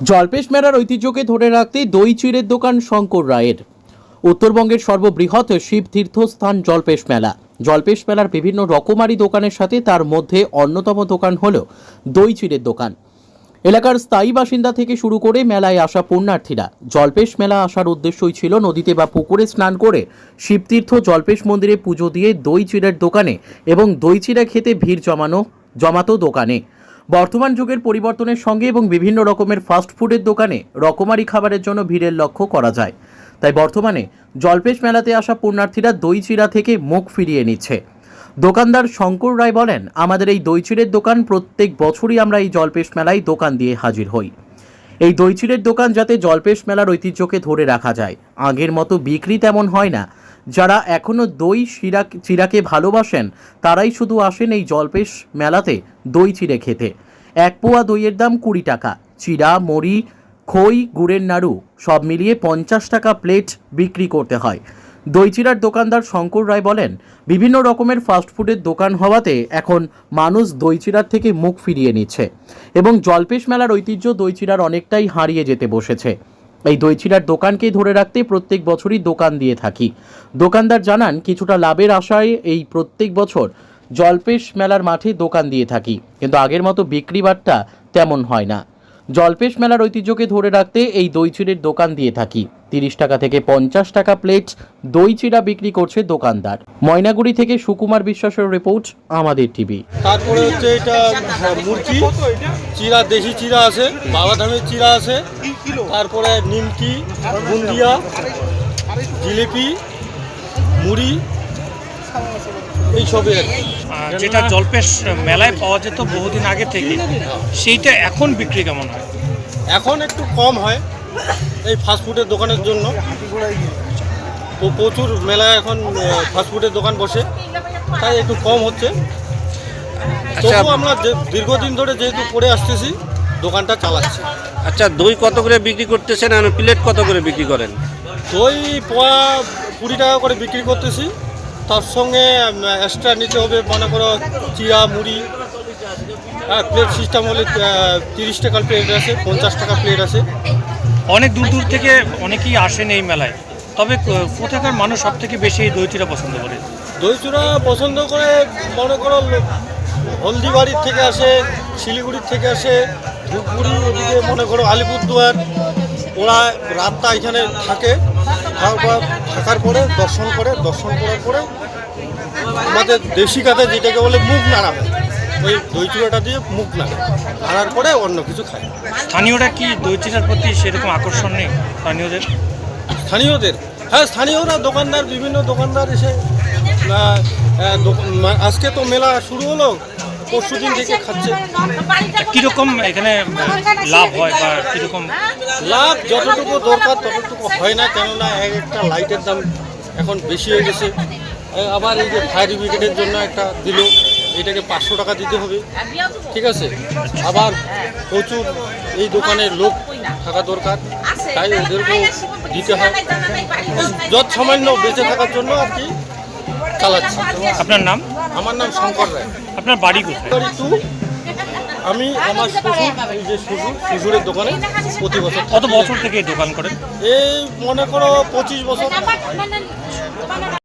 জলপেশ মেলার ঐতিহ্যকে ধরে রাখতে দই চিড়ের দোকান শঙ্কর রায়ের। উত্তরবঙ্গের সর্ববৃহৎ শিব তীর্থস্থান জলপেশ মেলা। জলপেশ মেলার বিভিন্ন রকমারি দোকানের সাথে তার মধ্যে অন্যতম দোকান হল দই চিড়ের দোকান। এলাকার স্থায়ী বাসিন্দা থেকে শুরু করে মেলায় আসা পুণ্যার্থীরা। জলপেশ মেলা আসার উদ্দেশ্যই ছিল নদীতে বা পুকুরে স্নান করে শিবতীর্থ জলপেশ মন্দিরে পুজো দিয়ে দই চিড়ের দোকানে এবং দই চিড়া খেতে ভিড় জমানো জমাতো দোকানে। বর্তমান যুগের পরিবর্তনের সঙ্গে এবং বিভিন্ন রকমের ফাস্ট ফুডের দোকানে রকমারি খাবারের জন্য ভিড়ের লক্ষ্য করা যায়। তাই বর্তমানে জলপেশ মেলাতে আসা পুণ্যার্থীরা দই চিরা থেকে মুখ ফিরিয়ে নিচ্ছে। দোকানদার শঙ্কর রায় বলেন, আমাদের এই দই চিড়ের দোকান প্রত্যেক বছরই আমরা এই জলপেশ মেলায় দোকান দিয়ে হাজির হই। এই দই চিড়ের দোকান যাতে জলপেশ মেলার ঐতিহ্যকে ধরে রাখা যায়। আগের মতো বিক্রি তেমন হয় না। যারা এখনও দই শিরা চিরাকে ভালোবাসেন, তারাই শুধু আসেন এই জলপেশ মেলাতে দই চিড়ে খেতে। এক পোয়া দইয়ের দাম কুড়ি টাকা। চিরা মুড়ি, খই, গুড়ের নাড়ু সব মিলিয়ে পঞ্চাশ টাকা প্লেট বিক্রি করতে হয়। দই চিড়ার দোকানদার শঙ্কর রায় বলেন, বিভিন্ন রকমের ফাস্টফুডের দোকান হওয়াতে এখন মানুষ দই চিড়ার থেকে মুখ ফিরিয়ে নিচ্ছে এবং জলপেশ মেলার ঐতিহ্য দই চিড়ার অনেকটাই হারিয়ে যেতে বসেছে। এই দই চিড়ার দোকানকে ধরে রাখতে প্রত্যেক বছরই দোকান দিয়ে থাকি। দোকানদার জানান, কিছুটা লাভের আশায় এই প্রত্যেক বছর জলপেশ মেলার মাঠে দোকান দিয়ে থাকি, কিন্তু আগের মতো বিক্রি বাট্টা তেমন হয় না। জলপেশ মেলার ঐতিহ্যকে ধরে রাখতে এই দই চিড়ের দোকান দিয়ে থাকি। তিরিশ টাকা থেকে পঞ্চাশ টাকা প্লেট দই চিড়া বিক্রি করছে দোকানদার। ময়নাগুড়ি থেকে সুকুমার বিশ্বাসের রিপোর্ট, আমাদের টিভি। তারপরে হচ্ছে এটা মুরগি চিরা, দেশি চিরা আছে বাবাধামের চিরা আছে তারপরে নিমকি বুন্দিয়া জিলিপি মুড়ি এইসবই আর কি। আহ, যেটা জলপেশ মেলায় পাওয়া যেত বহুদিন আগে থেকে সেইটা এখন বিক্রি কেমন হয়? এখন একটু কম হয় এই ফাস্টফুডের দোকানের জন্য। প্রচুর মেলায় এখন ফাস্টফুডের দোকান বসে তাই একটু কম হচ্ছে। তবু আমরা দীর্ঘদিন ধরে যেহেতু করে আসতেছি দোকানটা চালাচ্ছি। আচ্ছা দই কত করে বিক্রি করতেছেন আর প্লেট কত করে বিক্রি করেন? দই পোয়া কুড়ি টাকা করে বিক্রি করতেছি। তার সঙ্গে এক্সট্রা নিতে হবে মনে করো চিরা মুড়ি। হ্যাঁ প্লেট সিস্টেম হলে তিরিশ টাকার প্লেট আছে পঞ্চাশ টাকা প্লেট আছে। অনেক দূর দূর থেকে অনেকেই আসেন এই মেলায়। তবে কোথাকার মানুষ সব থেকে বেশি এই দইটিরা পছন্দ করে? দই চূড়া পছন্দ করে মনে করো হলদিবাড়ির থেকে আসে শিলিগুড়ির থেকে আসে ধূপগুড়ি ওদিকে মনে করো আলিপুরদুয়ার ওরা রাতটা এখানে থাকে। তারপর থাকার পরে দর্শন করে দর্শন করার পরে আমাদের দেশি কাতে যেটাকে বলে মুখ নাড়া হয়। ওই দই চূড়াটা দিয়ে মুখ নাড়ে নাড়ার পরে অন্য কিছু খায়। স্থানীয়রা কি দই চিরার প্রতি সেরকম আকর্ষণ নেই স্থানীয়দের? স্থানীয়দের? হ্যাঁ স্থানীয়রা দোকানদার বিভিন্ন দোকানদার এসে আজকে তো মেলা শুরু হলো। পরশু দিন থেকে খাচ্ছে? কীরকম এখানে লাভ হয় বা কীরকম? লাভ যতটুকু দরকার ততটুকু হয় না, কেননা এক একটা লাইটের দাম এখন বেশি হয়ে গেছে। আবার এই যে ফায়ার ব্রিগেডের জন্য একটা দিল, এটাকে পাঁচশো টাকা দিতে হবে। ঠিক আছে? আবার প্রচুর এই দোকানে লোক থাকা দরকার, তাই ওদেরকেও দিতে হয়। যত সামান্য বেঁচে থাকার জন্য আর কি চালাচ্ছি আপনার নাম? আমার নাম শঙ্কর রায়। আপনার বাড়ি কোথায়? বাড়ি টু। আমি আমার শ্বশুর এই যে শ্বশুর শ্বশুরের দোকানে প্রতি বছর কত বছর থেকে দোকান করেন? এই মনে করো পঁচিশ বছর।